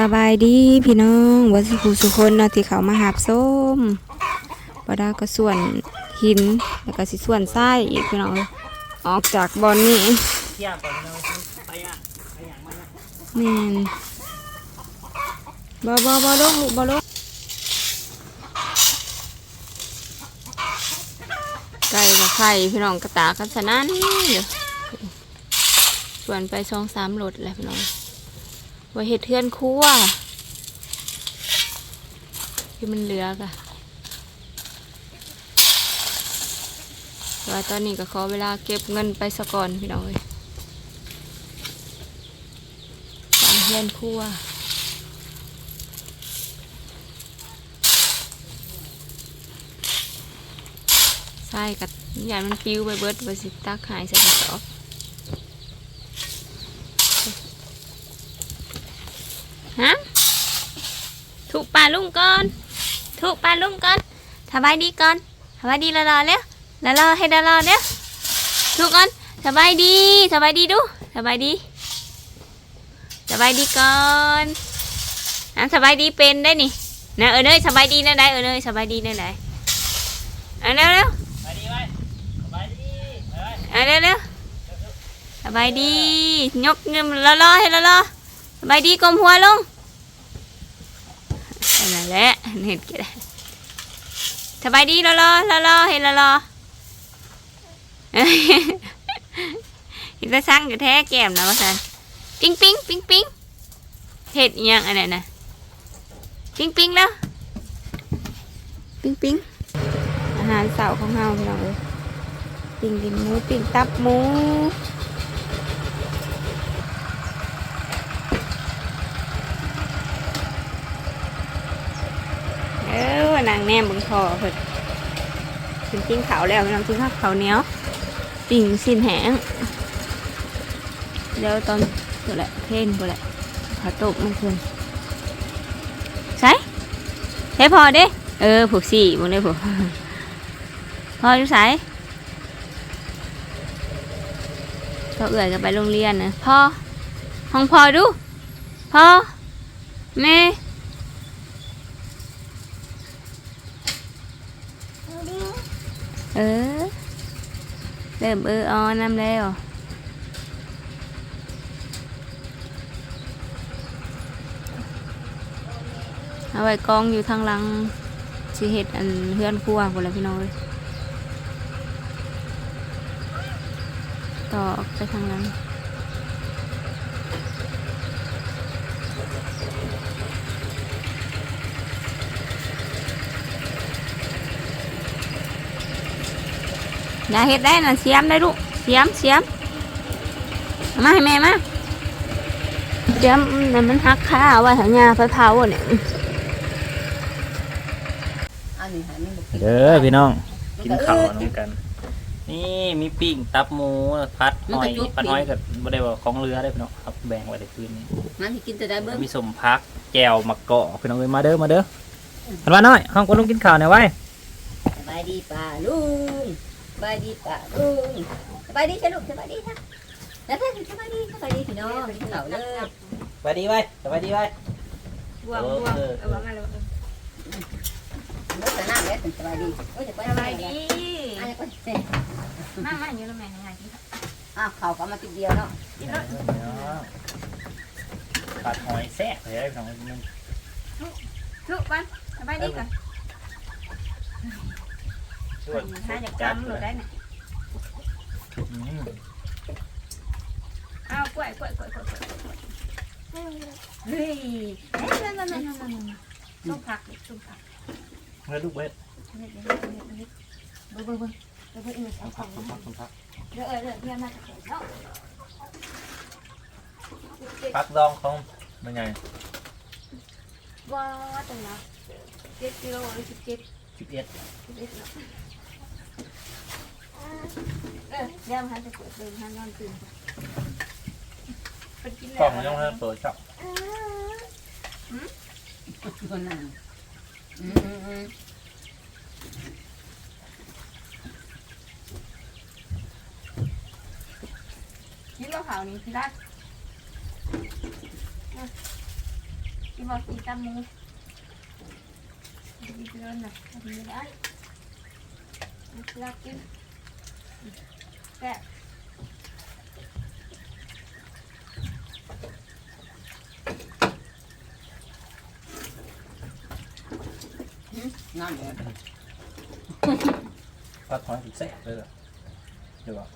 สบายดีพี่น้องวัสิคูสุคนเนาะที่เขามาหาบส้มบดาก็ส่วนหินแล้วก็สิส่วนทรายอีกพี่น้องออกจากบอนนี้เที่ยวก่อนเราไปอะไปอย่างมันแม่นบ่บ่บ่ลงลูกบ่ลงไก่กับไข่พี่น้องกระตากันสนั่นเดี๋ยวส่วนไปสองสามรถแล้วพี่น้อง ว่าเห็ดเทือนคั่วที่มันเหลือกะแต่ว่าตอนนี้ก็ขอเวลาเก็บเงินไปสะก่อนพี่น้องเอ้ยสามเพื่อนคั่วใช่กับยายมันปิวไปเบิดไปสิตักหายใส่กระสอบฮะถูกปลาลุงก่อน ถูกปลาลุงก่อนสบายดีก่อนสบายดีละลอเร็วละลอให้ละลอเร็วถูกก่อนสบายดีสบายดีดูสบายดีสบายดีก่อนอะสบายดีเป็นได้นี่นะเออเนยสบายดีนะได้เออเนยสบายดีนะได้อะเร็วเร็วไปดีไว้ไปดีไปอะเร็วเร็วสบายดียกเงินละลอให้ละลอสบายดีกลมหัวลง นั่นแหละเห็นกี่ได้สบายดีละล้อละล้อให้ละล้อเอ้ยเห็นต่สั่งอยู่แท้แก้มนะว่าสันปิ้งปิ้งปิ้งปิ้งเห็ดยังอะไรนะปิ้งปิ้งแล้วปิ้งปิ้งอาหารเสาร์ของเฮาพี่น้องเอ้ยปิ้งดินหมูปิ้งตับหมูเออ นางแนมบึงคอเพิ่นกินปิ้งขาวแล้วน้องกินข้าวขาวเนี้ยปิ้งสิ้นแห้งเดี๋ยวตอนตัวแหละเพ่นตัวแหละขาตบมันคืนใช่ใช่พอเด้เออผูกสี่มึงได้ผูกพออยู่ใส่ก็เอื่อยกันไปโรงเรียนนะพ่อห้องพ่อดูพ่อแม่เออ เริ่มเออออนำแล้วเอาไว้กองอยู่ทางหลังสิเฮ็ดอันเพื่อนครัวพุ่นละพี่น้องเอ้ยต่อไปทางหลัง อย่าเฮ็ดได้นะเสียมได้ลูกเสียมเสียมเอามาให้แม่มาเสียมนั่นมันหักขาเอาไว้แถวหญ้าไฟเผาเนี่ยอันนี้ให้มันบ่กินเด้อพี่น้อง กินข้าวน้ำกัน นี่มีปิ้งตับหมูพัดหอยพัดหอยกับบ่ได้ว่าของเรือได้อพี่น้องครับแบ่งไว้ในพื้นนี้มันสิกินแต่ได้เบิ่งมีสมพักแก้วมะกอกพี่น้องเอ้ยมาเด้อมาเด้อพันว่าน้อยห้องก็ลุงกินข้าวหน่อยไว้สบายดีป่าลุงส บายดีป่าลุงสบายดีจ้ะลูกสบายดีจ้ะแล้วเพิ่นสบายดีสบายดีพี่น้องกินข้าวเด้อสวัสดีไว้สวัสดีไว้บวมบวมเออเอาวางอะไรวางเด้อแต่น้าแล้วสบายดีโอ้ยจะไปสบายดีอันนี้ก็เสร็จมามาอยู่แล้วแม่ยังไงกินอ้าวข้าวก็มาติดเดียวเนาะกินแล้วผัดหอยแซ่บเลยพี่น้องมันทุกวันสบายดีก่อน ช่วยถ้าอยากจำหนูได้เนี่ยอืมเอากล้วยกล้วยกล้วยกล้วยกล้วยกล้วยเฮ้ยเฮ้ยนั่นนั่นนั่นนั่นนั่นส้มผักส้มผักแล้วลูกเวทเฮ้ยเดี๋ยวเดี๋ยวเดี๋ยวเดี๋ยวเบิ่งเบิ่งเบิ่งเดี๋ยวเบิ่งอีกเอาของผักผักผักเดี๋ยวเออเดี๋ยวเดี๋ยวมาจากไหนเนาะผักดองของมันไงว่าตรงนั้นเจ็ดกิโลหรือสิบเจ็ดสิบเอ็ดสิบเอ็ด เนาะเออเดี๋ยวมาจะเปิดเดินทางนอนตื่นไปกินกล่องแล้ยังวไม่เปิดจับคนนั้นอืมอืมอืมกินแล้วขาวนี้พี่รักกินบอกกินตามหมูกินเกินนะกินไม่ได้ รักกินแซ่บน้ำเลยพัดหอยเป็นแซ่บเลยเหรอเดี๋ยวก่อน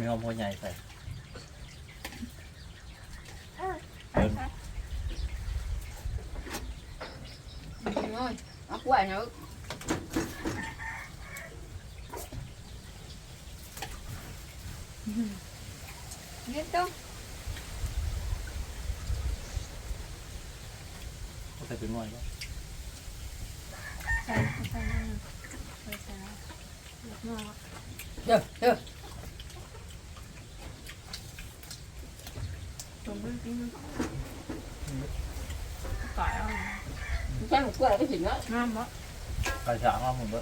มีหอมหัวใหญ่ใส่ไปไปน้อยเอา กล้วยเนาะยืนตรงก็ใส่เป็นหน่วยก็ใส่ใส่นั่นใส่ใส่แล้วหลับนอน เด้อเด้อ ตรงพื้นที่มันก่อยเอา ใช่หมกล้วยไปถึงเนาะ น้ำบ่ กระฉางว่าผมก็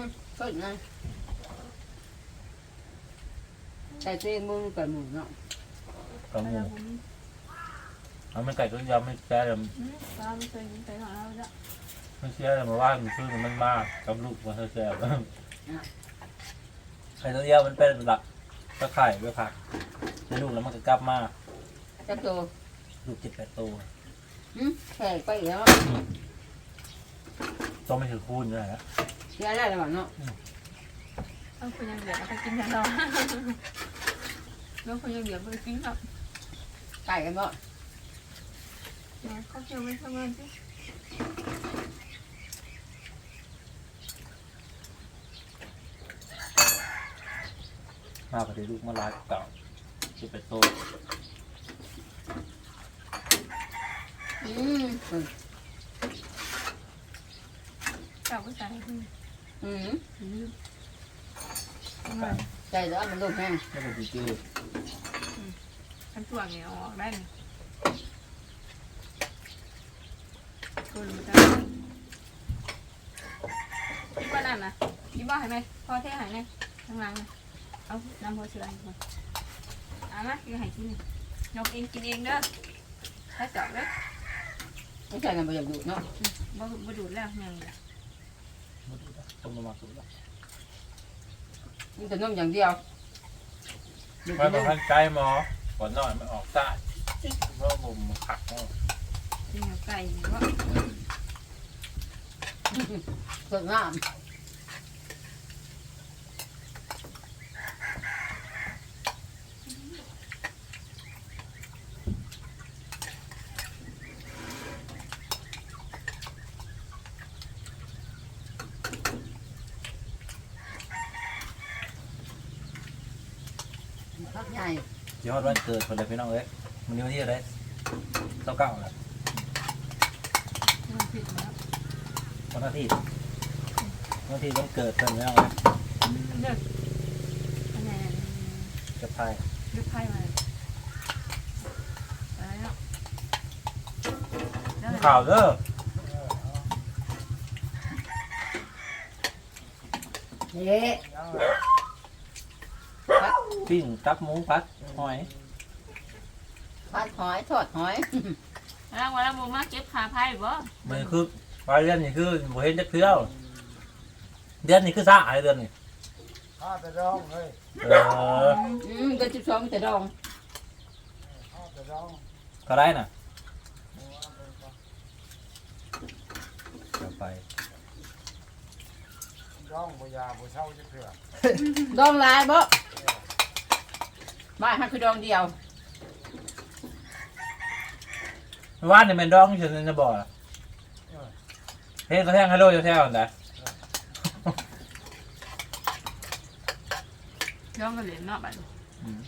อืมก็อีกนะใส่เต้มือกับหมูเนาะกระหมูแล้วผมเอาไม่ไก่ก็ยำไม่แช่เลยอืมตามเคยใส่ของเราจ้ะไม่แช่เลยมาว่ามันชื่อมันมากกับลูกมันแช่แล้วไข่ตัวเดียวมันเป็นหลักก็ไข่ไว้ผักในลูกแล้วมันก็กลับมาจักโตลูกเจ็ดแปดตัวหืมแข่ไปแล้วต้องไม่ถือคูณเลยนะ เสียได้แล้วเนาะเอาคนยังเดือดไปกินกันเราแล้วคนยังเดือดไปกินครับไก่กันบ่เนี่ยเขาเที่ยวไปทำงานสิมากกว่าที่ลูกมาลายเก่าเจ็ดแปดตัวอืมเจ้าก็ใส่ขึ้น อืมใจแล้วมันลงแห้งไม่เป็นจืดฉันตัวเนี่ยออกได้เลยคุณรู้จักคิดว่านั่นนะคิดว่าเห็นไหมพอเท่หายไหมข้างล่างนะเอาน้ำพอเสือให้ก่อนเอามากินให้กินยกเองกินเองเด้อถ้าจาะเด้อไม่ใช่กันบ่อยากดูเนาะบ่บ่ดูดแล้วยังเลย ต้มมาสุดแล้วมันจะนุ่มอย่างเดียวดูไม่นุ่ต้องมทันใจหมอก่อนนอนมันออกใต้เพราะผมขักเนาะกินไก่ว่าสดงาม ยอดวันเกิดคนเลยพี่น้องเอ้ยมันนี้วันที่อะไรเก้าเก้าแหละมันผิดแล้ววันอาทิตย์วันอาทิตย์วันเกิดเพิ่นพี่น้องเอ้ยเด็กคะแนนจะพายลึกไพ่มาอะไรเนาะแล้วข่าวเด้อเอ๊ะปิ้งตับหมูพัด หอยผัดหอยทอดหอยแล้ววันละโมมาเก็บขาไพ่บ่มันคือปลายเดือนนี่คือบ่เห็นจักเทื่อเดือนนี้คือซ่าอะไรเดือนนี้ข้าจะร้องเฮ้ยเอออืมเดือนสิบสองจะดองข้าจะร้องก็ได้น่ะจะไปร้องบ่ยาบ่เช่าจะเถื่อดองหลายบ่ บ้านฮักคือดองเดียวว่านนี่แม่นดองฉันจะบอกล่ะเฮ้ยกระแทงฮัลโหลจะแท้กันได้ย่องกันเหรียญเนาะบัดอืม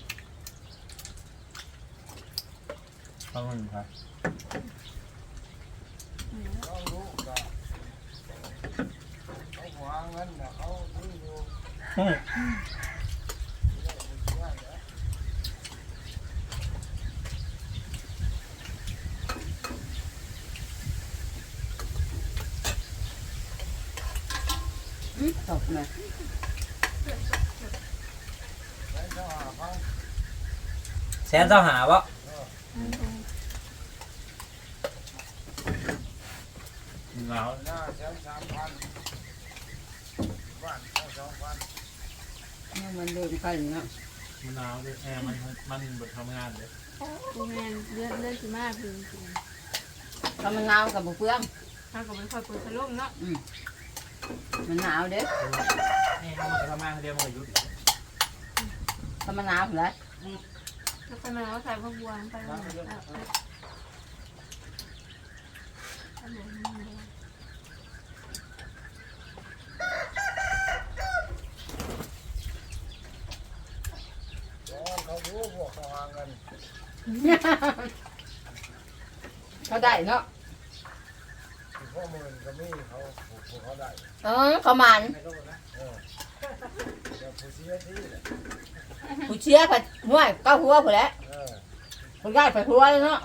ขอบคุณครับเขารู้ก็เขาหวงเงินน่ะเขานี่อยู่อืม อืมตกมาแล้วก็หาพังแสนเจ้าหาบ่เหงาหน้าแสนสามพันบ้านแค่สองพันเนี่ยมันเดินไปเนาะมันหนาวเลยแอร์มันมันบดทำงานเลยโรงงานเลื่อนเลื่อนสิมาคือจริงถ้ามันหนาวกับบ่เฟืองๆถ้าก็ไม่ค่อยเปิดพัดลมเนาะ มันหนาวเด้อนี่เขามาทำงานเดียวมันก็หยุดถ้ามันหนาวพุ่นแหละถ้าไปมาเอาใส่พวกบัวไปเอาเอาเอาแล้วเขารู้พวกเขาหาเงินเขาได้เนาะที่พ่อห มีเขาผูกเขาได้เออเขามันเดี๋ยวผู้เสียที่แหละผู้เชี่ยผัดห้วยเก้าหัวพุ่นแหละเออผู้ได้ผัดหัวเลยเนาะ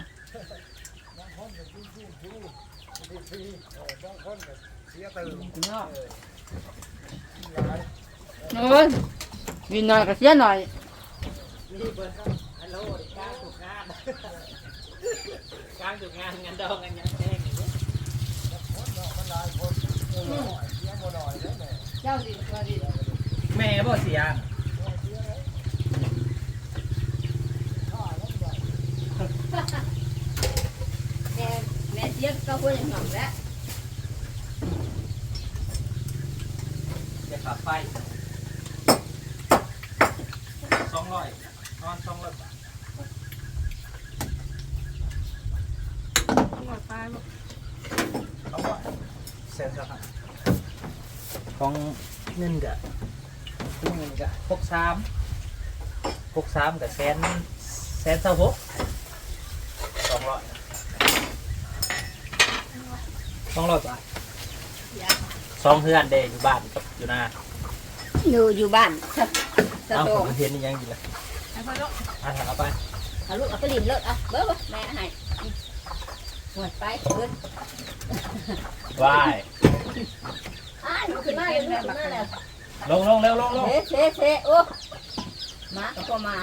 บางคนก็กินที่ที่ที่ฟรีเออบางคนก็เสียตื่นเนาะเออหลายเอ้ยวินหน่อยก็เสียหน่อยกลางจุดงานงานดองงานงแจ้งคนเนาะมันหลายคนเออหน่อยเสียบ่หน่อย เจ้าสิเจ้าสิแม่บ่เสียเสียเลยข้าแล้วใหญ่แม่แม่เสียเก้าหัวอย่างหน่อยแล้วจะขับไปสองร้อยนอนสองร้อยบาท หมดปลายบอก เขาบอกเซ็นครับ ของเงินกะเงินกะพกสามพกสามกับแสนแสนเท่าหกสองร้อยสองร้อยบาทสองเฮือนเดอยู่บ้านกับอยู่นาอยู่อยู่บ้านสะสะเอ้าโตผมเห็นนี่ยังอยู่เลยไอ้พ่อลูกอะถามเอาไปเอาลูกเอาไปลินเลยเอาเบิ้ลแม่ให้หมดไปเบิ้ลวายอ่าหนู ขึ้นมาเลยลูกขึ้นมาแล้วลงลงเร็วลงลงเซ่เซ่เซ่โอ้มาก็พอมา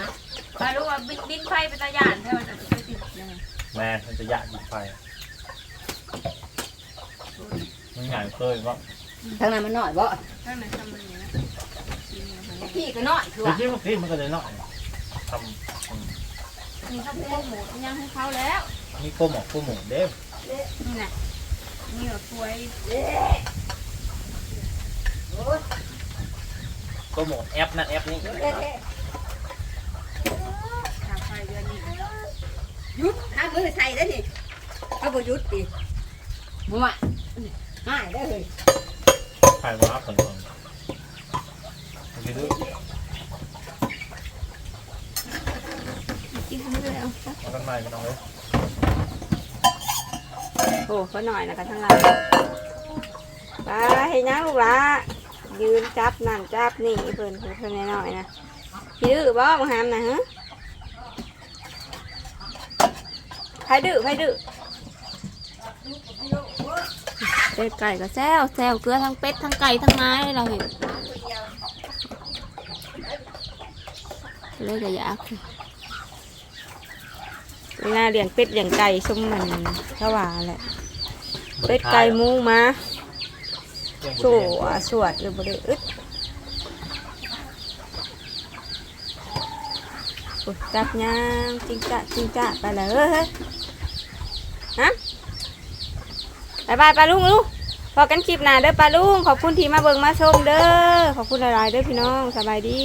ปลาลูกว่าบินบินไฟเป็นตาหยานใช่ไหมจะไปติดเลยแม่มันจะยากยิงไฟมันใหญ่เคยว่าทางนั้นมันหน่อยบ่ถ้ามันทำมันอย่างนี้นะกินเนี่ยมันพี่ก็น้อยคือจว่าริงๆพี่มันก็จะน้อยทมีข้าวโพดหมูยังให้เขาแล้วำมีโก้หมอกโก้หมูเด้มนี่น่ะนี่แบบกล้วยเอ๊ะ โอ้ยโก้หมูแอปนั่นแอปนี่เอ๊ะเอ๊ะทางไฟเดือนนี้หยุดห้ามมือใส่ได้อนี่เขาบ่หยุดดิบ่มาหายได้อเลยใครมาผลงานไปดูกินทั้งเลยเอาเอากันใหม่ไปน้องเลยโอ้ก็หน่อยนะกันทั้งหลายไปเห็นยังลูกละ ยืนจับนั่นจับนี่เพิ่นเพิ่นเพิ่นน้อยๆนะพี่ดื้อบ่มาหามนะฮะใครดื้อใครดื้อเป็ดไก่ก็แซวแซวเกลือทั้งเป็ดทั้งไก่ทั้งไม้เราเห็นเลยก็อยากเวลาเลี้ยงเป็ดเลี้ยงไก่สมมันเขาว่าแหละเป็ดไก่หมูมา สวยสวดเลยบ่ได้อึดจับยางจริงจ้ะจริงจ้ะไปเลยเฮ้ยฮะบายบายปลาลุงลุงพอกันคลิปหน้าเด้อปลาลุงขอบคุณที่มาเบิ่งมาชมเด้อขอบคุณหลายๆเด้อพี่น้องสบายดี